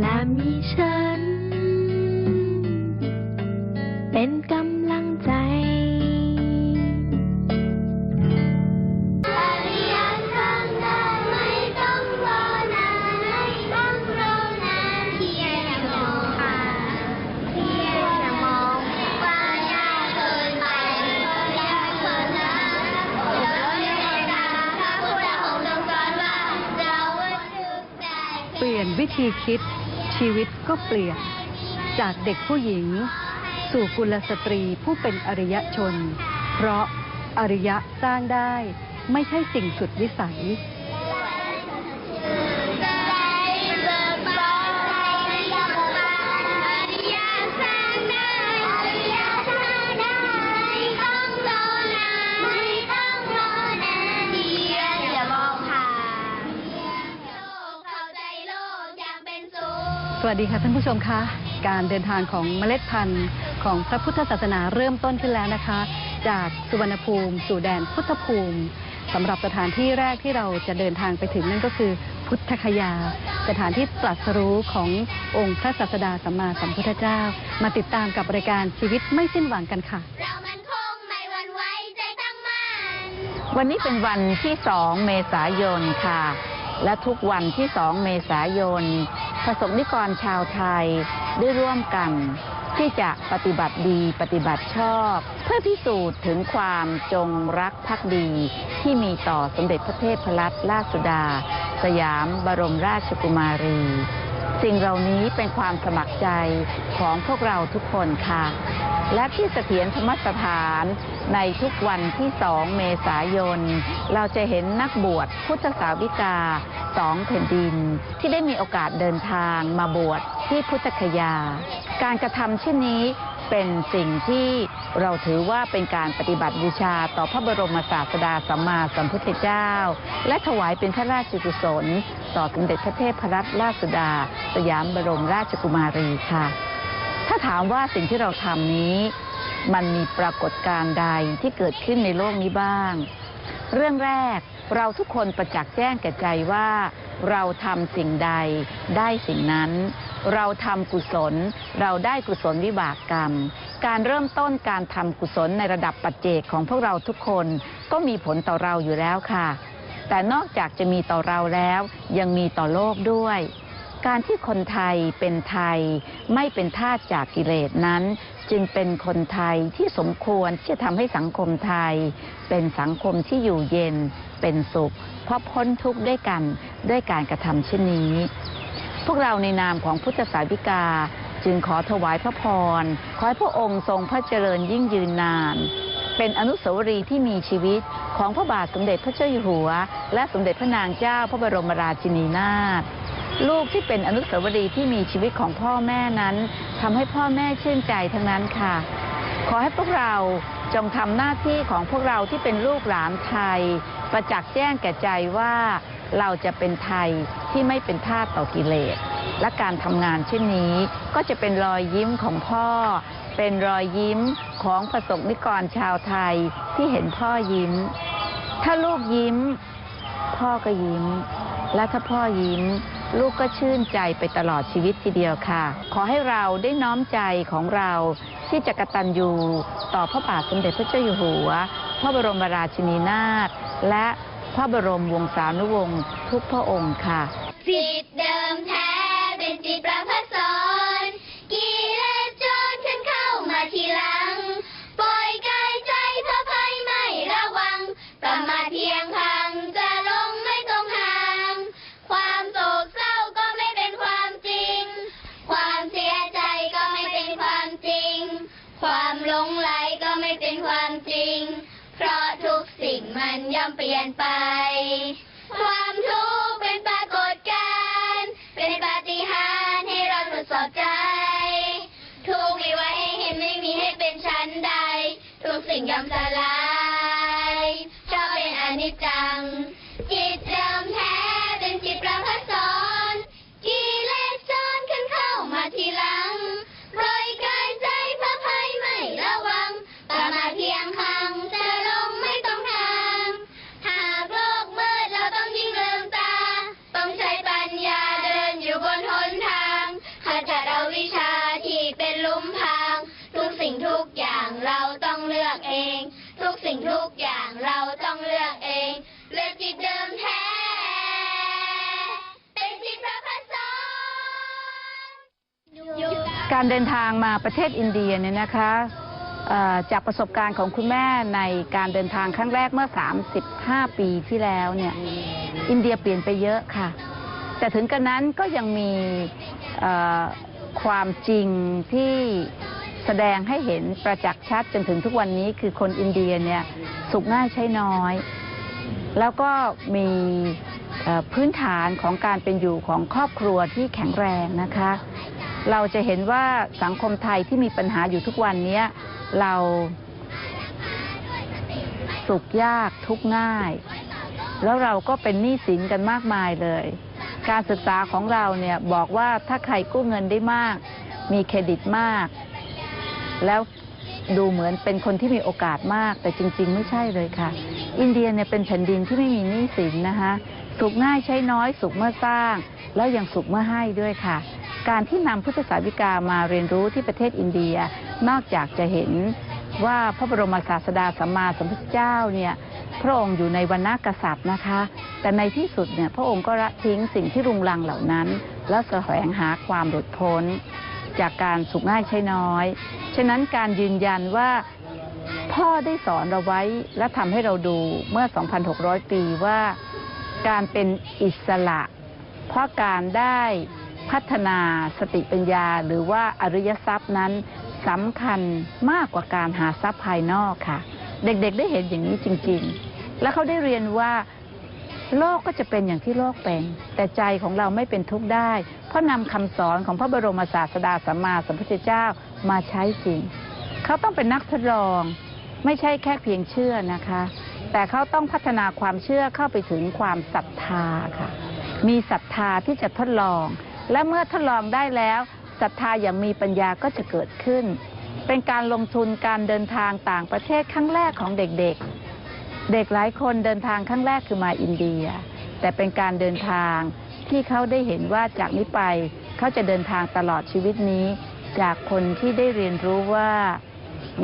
และมีฉัน เป็นกำลังใจอาริยทางหน้าไม่ต้องรอนานไม่ต้องรอนานเพียงอย่ามองผ่าเพียงอย่ามองว่ายากเกินไปยากเกินนะเราเรียกกันถ้าพวกเราคงต้องสอนว่าเราทุกใจเปลี่ยนวิธีคิด ชีวิตก็เปลี่ยนจากเด็กผู้หญิง สู่กุลสตรีผู้เป็นอริยชน เพราะอริยะสร้างได้ไม่ใช่สิ่งสุดวิสัย สวัสดีค่ะท่านผู้ชมคะการเดินทางของเมล็ดพันธุ์ของพระพุทธศาสนาเริ่มต้นขึ้นแล้วนะคะ จากสุวรรณภูมิ สู่แดนพุทธภูมิสำหรับสถานที่แรกที่เราจะเดินทางไปถึงนั่นก็คือ พุทธคยา สถานที่ตรัสรู้ขององค์พระศาสดาสัมมาสัมพุทธเจ้า มาติดตามกับรายการชีวิตไม่สิ้นหวังกันค่ะเรามันคงไม่หวั่นไหวใจตั้งมั่นวันนี้เป็นวันที่สองเมษายนค่ะ และทุกวันที่สองเมษายน ประสบนิกรชาวไทยได้ร่วมกัน ที่จะปฏิบัติดีปฏิบัติชอบ เพื่อพิสูจน์ถึงความจงรักภักดี ที่มีต่อสมเด็จพระเทพรัตนราชสุดา สยามบรมราชกุมารี สิ่งเหล่านี้เป็นความสมัครใจของพวกเราทุกคนค่ะ และที่เสถียรธรรมสถานในทุกวันที่สองเมษายน เราจะเห็นนักบวชพุทธสาวิกา สองแผ่นดินที่ได้มีโอกาสเดินทางมาบวชที่พุทธคยา การกระทำเช่นนี้เป็นสิ่งที่เราถือว่าเป็นการปฏิบัติบูชาต่อพระบรมศาสดาสัมมาสัมพุทธเจ้า และถวายเป็นพระราชกุศล ต่อสมเด็จพระเทพรัตนราชสุดา สยามบรมราชกุมารีค่ะ ถ้าถามว่าสิ่งที่เราทำนี้ มันมีปรากฏการณ์ใดที่เกิดขึ้นในโลกนี้บ้าง เรื่องแรก เราทุกคนประจักษ์แจ้งแก่ใจว่า เราทำสิ่งใดได้สิ่งนั้น เราทำกุศล เราได้กุศลวิบากกรรม การเริ่มต้นการทำกุศลในระดับปัจเจกของพวกเราทุกคนก็มีผลต่อเราอยู่แล้วค่ะ แต่นอกจากจะมีต่อเราแล้วยังมีต่อโลกด้วย การที่คนไทยเป็นไทยไม่เป็นทาสจากกิเลสนั้น จึงเป็นคนไทยที่สมควรที่จะทำให้สังคมไทย เป็นสังคมที่อยู่เย็นเป็นสุข เพราะพ้นทุกข์ด้วยกันด้วยการกระทำเช่นนี้ พวกเราในนามของพุทธสาวิกาจึงขอถวายพระพร ขอให้พระองค์ทรงพระเจริญยิ่งยืนนาน เป็นอนุสาวรีย์ที่มีชีวิตของพระบาทสมเด็จพระเจ้าอยู่หัว และสมเด็จพระนางเจ้าพระบรมราชินีนาถ ลูกที่เป็นอนุสาวรีย์ที่มีชีวิตของพ่อแม่นั้นทำให้พ่อแม่ชื่นใจทั้งนั้นค่ะ ขอให้พวกเราจงทำหน้าที่ของพวกเราที่เป็นลูกหลานไทย ประจักษ์แจ้งแก่ใจว่าเราจะเป็นไทยที่ไม่เป็นทาสต่อกิเลส และการทำงานเช่นนี้ ก็จะเป็นรอยยิ้มของพ่อ เป็นรอยยิ้มของประสบนิกรชาวไทยที่เห็นพ่อยิ้ม ถ้าลูกยิ้ม พ่อก็ยิ้ม และถ้าพ่อยิ้ม ลูกก็ชื่นใจไปตลอดชีวิตทีเดียวค่ะ ขอให้เราได้น้อมใจของเราที่จะกะตัญญูต่อพระบาทสมเด็จพระเจ้าอยู่หัว พระบรมราชินีนาถและพระบรมวงศานุวงศ์ทุกพระองค์ค่ะ จิตเดิมแท้เป็นจิตประ อมเปลี่ยนไป ความทุกข์เป็นปรากฏการณ์เป็นปาฏิหาริย์ให้เราทดสอบใจ ทุกมีไว้ให้เห็นไม่มีให้เป็นชั้นใด ทุกสิ่งยอมสลาย การเดินทางมาประเทศอินเดียเนี่ยนะคะจากประสบการณ์ของคุณแม่ในการเดินทางครั้งแรกเมื่อ 35 ปีที่แล้วเนี่ยอินเดียเปลี่ยนไปเยอะค่ะ แต่ถึงกระนั้นก็ยังมีความจริงที่แสดงให้เห็นประจักษ์ชัดจนถึงทุกวันนี้คือคนอินเดียเนี่ยสุขง่ายใช้น้อย แล้วก็มีพื้นฐานของการเป็นอยู่ของครอบครัวที่แข็งแรงนะคะ เราจะเห็นว่าสังคมไทยที่มีปัญหาอยู่ทุกวันนี้เราสุขยากทุกง่าย แล้วเราก็เป็นหนี้สินกันมากมายเลย การศึกษาของเราเนี่ยบอกว่าถ้าใครกู้เงินได้มาก มีเครดิตมาก แล้วดูเหมือนเป็นคนที่มีโอกาสมาก แต่จริง ๆ ไม่ใช่เลยค่ะ อินเดียเนี่ยเป็นแผ่นดินที่ไม่มีหนี้สินนะคะสุขง่ายใช้น้อยสุขเมื่อสร้าง แล้วยังสุขเมื่อให้ด้วยค่ะ การที่นำพุทธศาสนิกามาเรียนรู้ที่ประเทศอินเดีย นอกจากจะเห็นว่าพระบรมศาสดาสัมมาสัมพุทธเจ้าเนี่ยพระองค์อยู่ในวรรณกษัตริย์นะคะ แต่ในที่สุดเนี่ยพระองค์ก็ละทิ้งสิ่งที่รุงรังเหล่านั้น แล้วแสวงหาความหลุดพ้น จากการสุขง่ายใช้น้อย ฉะนั้นการยืนยันว่าพ่อได้สอนเราไว้และทำให้เราดูเมื่อ 2,600 ปีว่าการเป็นอิสระ เพราะการได้ พัฒนาสติปัญญา หรือว่าอริยทรัพย์นั้นสำคัญมากกว่าการหาทรัพย์ภายนอกค่ะ เด็กๆได้เห็นอย่างนี้จริงๆ แล้วเขาได้เรียนว่าโลกก็จะเป็นอย่างที่โลกเป็น แต่ใจของเราไม่เป็นทุกข์ได้ เพราะนำคำสอนของพระบรมศาสดาสัมมาสัมพุทธเจ้ามาใช้จริง เขาต้องเป็นนักทดลอง ไม่ใช่แค่เพียงเชื่อนะคะ แต่เขาต้องพัฒนาความเชื่อเข้าไปถึงความศรัทธาค่ะ มีศรัทธาที่จะทดลอง และเมื่อทดลองได้แล้วศรัทธาอย่างมีปัญญาก็จะเกิดขึ้น เป็นการลงทุนการเดินทางต่างประเทศครั้งแรกของเด็กๆ เด็กหลายคนเดินทางครั้งแรกคือมาอินเดีย แต่เป็นการเดินทางที่เขาได้เห็นว่าจากนี้ไปเขาจะเดินทางตลอดชีวิตนี้ จากคนที่ได้เรียนรู้ว่า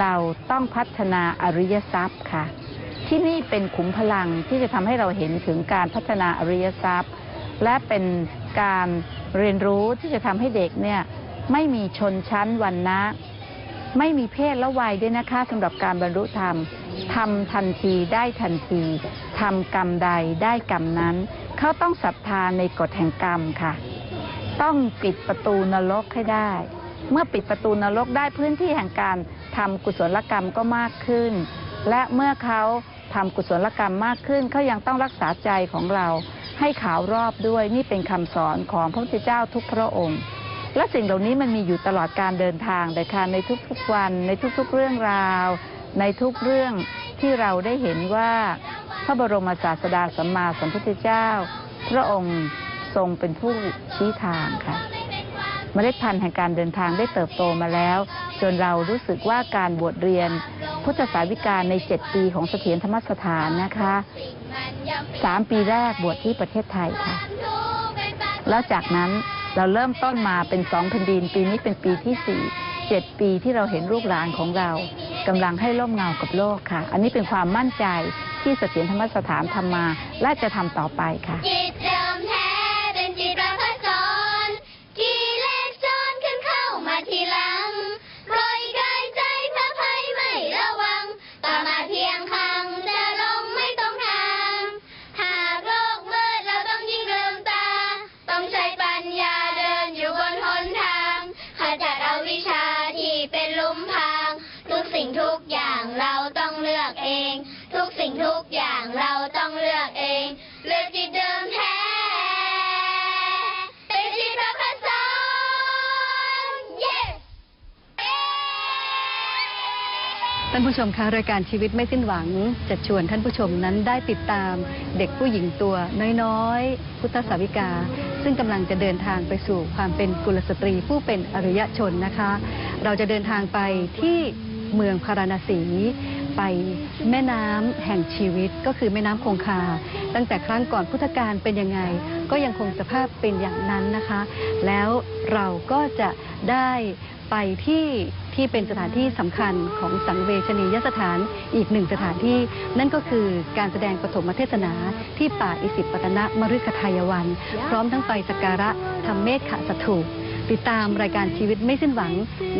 เราต้องพัฒนาอริยทรัพย์ค่ะ ที่นี่เป็นขุมพลังที่จะทำให้เราเห็นถึงการพัฒนาอริยทรัพย์ และเป็นการ เรียนรู้ที่จะทำให้เด็กเนี่ยไม่มีชนชั้นวันนะ ไม่มีเพศและวัยด้วยนะคะสำหรับการบรรลุธรรมทำทันทีได้ทันทีทำกรรมใดได้กรรมนั้น เขาต้องศรัทธาในกฎแห่งกรรมค่ะ ต้องปิดประตูนรกให้ได้ เมื่อปิดประตูนรกได้พื้นที่แห่งการทำกุศลกรรมก็มากขึ้น และเมื่อเขาทำกุศลกรรมมากขึ้นเขายังต้องรักษาใจของเรา ให้ขาวรอบด้วยนี่เป็นคำสอนของพระพุทธเจ้าทุกพระองค์ และสิ่งเหล่านี้มันมีอยู่ตลอดการเดินทางแต่ค่ะในทุกๆวัน ในทุกๆเรื่องราว ในทุกเรื่องที่เราได้เห็นว่า พระบรมศาสดาสัมมาสัมพุทธเจ้า พระองค์ทรงเป็นผู้ชี้ทางค่ะเมล็ดพันธุ์แห่งการเดินทางได้เติบโตมาแล้ว จนเรารู้สึกว่าการบวชเรียน พุทธศาสนิการใน 7 ปีของเสถียรธรรมสถานนะคะสามปีแรกบวชที่ประเทศไทยค่ะ แล้วจากนั้นเราเริ่มต้นมาเป็นสองแผ่นดิน ปีนี้เป็นปีที่สี่เจ็ดปีที่เราเห็นลูกหลานของเรากำลังให้ร่มเงากับโลกค่ะ อันนี้เป็นความมั่นใจที่เสถียรธรรมสถานทำมาและจะทำต่อไปค่ะ ท่านผู้ชมคะรายการชีวิตไม่สิ้นหวังจะชวนท่านผู้ชมนั้นได้ติดตามเด็กผู้หญิงตัวน้อยๆ พุทธสาวิกา ซึ่งกำลังจะเดินทางไปสู่ความเป็นกุลสตรีผู้เป็นอริยชนนะคะ เราจะเดินทางไปที่เมืองพาราณสีไปแม่น้ำแห่งชีวิตก็คือแม่น้ำคงคา ตั้งแต่ครั้งก่อนพุทธกาลเป็นยังไง ก็ยังคงสภาพเป็นอย่างนั้นนะคะ แล้วเราก็จะได้ไปที่ ที่เป็นสถานที่สำคัญของสังเวชนียสถานอีกหนึ่งสถานที่ นั่นก็คือการแสดงปฐมเทศนาที่ป่าอิสิปตนะมฤคทายวัน พร้อมทั้งไปสักการะธรรมเมธขสถูปติดตามรายการชีวิตไม่สิ้นหวัง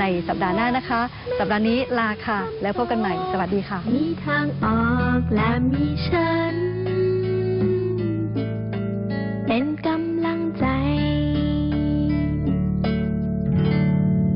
ในสัปดาห์หน้านะคะ สัปดาห์นี้ลาค่ะ แล้วพบกันใหม่ สวัสดีค่ะ มีทางออกและมีฉัน